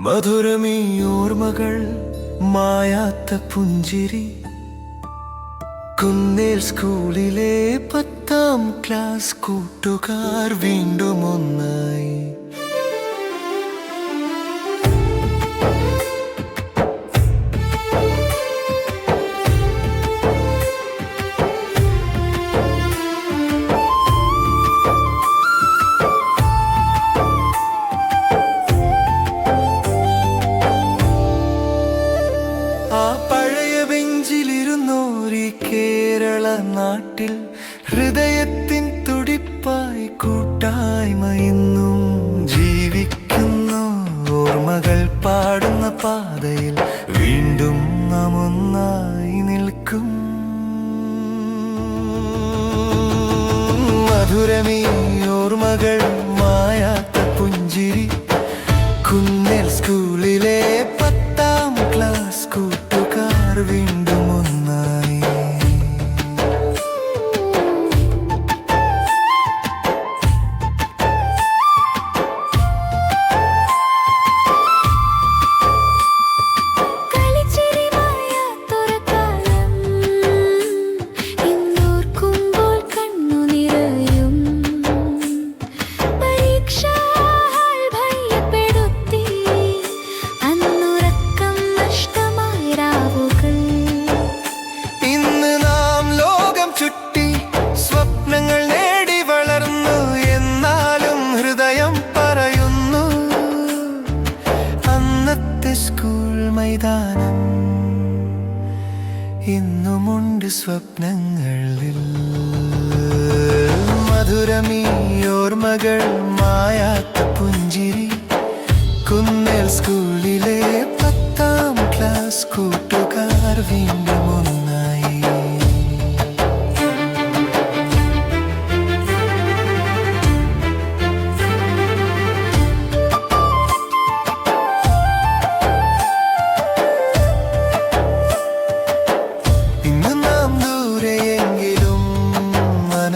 മധുരമീ ഓർമ്മകൾ മായാത്ത പുഞ്ചിരി. കുന്നേൽ സ്കൂളിലെ പത്താം ക്ലാസ് കൂട്ടുകാർ വീണ്ടും ഒന്നായി കേരള നാട്ടിൽ ഹൃദയത്തിൻ തുടിപ്പായി കൂട്ടായ്മയെന്നും ജീവിക്കുന്നു. ഓർമ്മകൾ പാടുന്ന പാതയിൽ വീണ്ടും നാം ഒന്നായി നിൽക്കും. മധുരമീ ഓർമ്മകൾ മായാത്ത പുഞ്ചിരി. കുന്നൽ സ്കൂളിലെ പത്താം ക്ലാസ് കൂട്ടുകാർ വീണ്ടും മൈതാനം. ഇന്നുമുണ്ട് സ്വപ്നങ്ങളിൽ. മധുരമീ ഓർമ്മകൾ മായാത്ത പുഞ്ചിരി. കുന്നേൽ സ്കൂളിലെ പത്താം ക്ലാസ് കൂട്ടുകാർ വീണ്ടും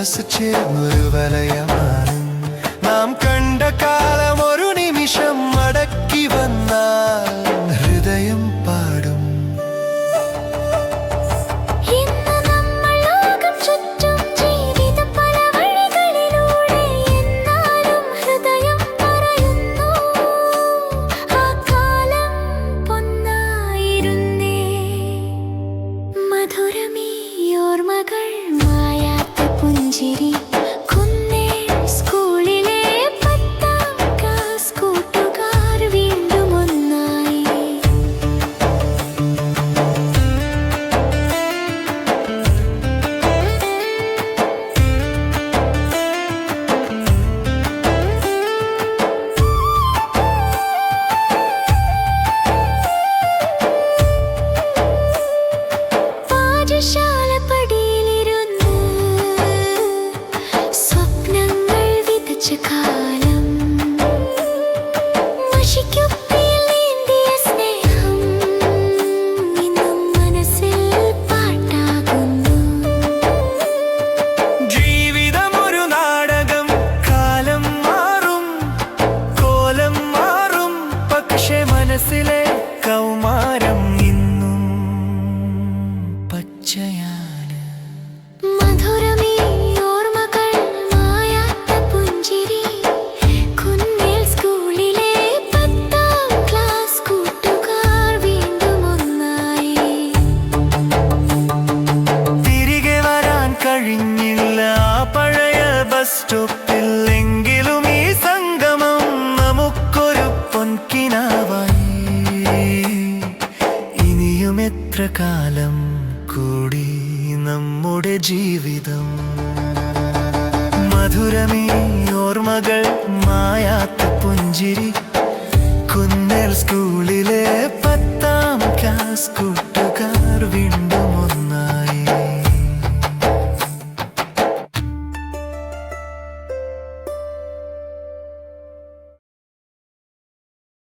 மனசு சேர் ஒரு വിതച്ച കാലം സ്റ്റോപ്പിൽ ഈ സംഗമം നമുക്കൊരു പൊൻകിനാവായി. ഇനിയും എത്ര കാലം കൂടി നമ്മുടെ ജീവിതം? മധുരമേ ഓർമ്മകൾ മായാത്ത പുഞ്ചിരി കുന്നേൽ കൂട്ടുകാർ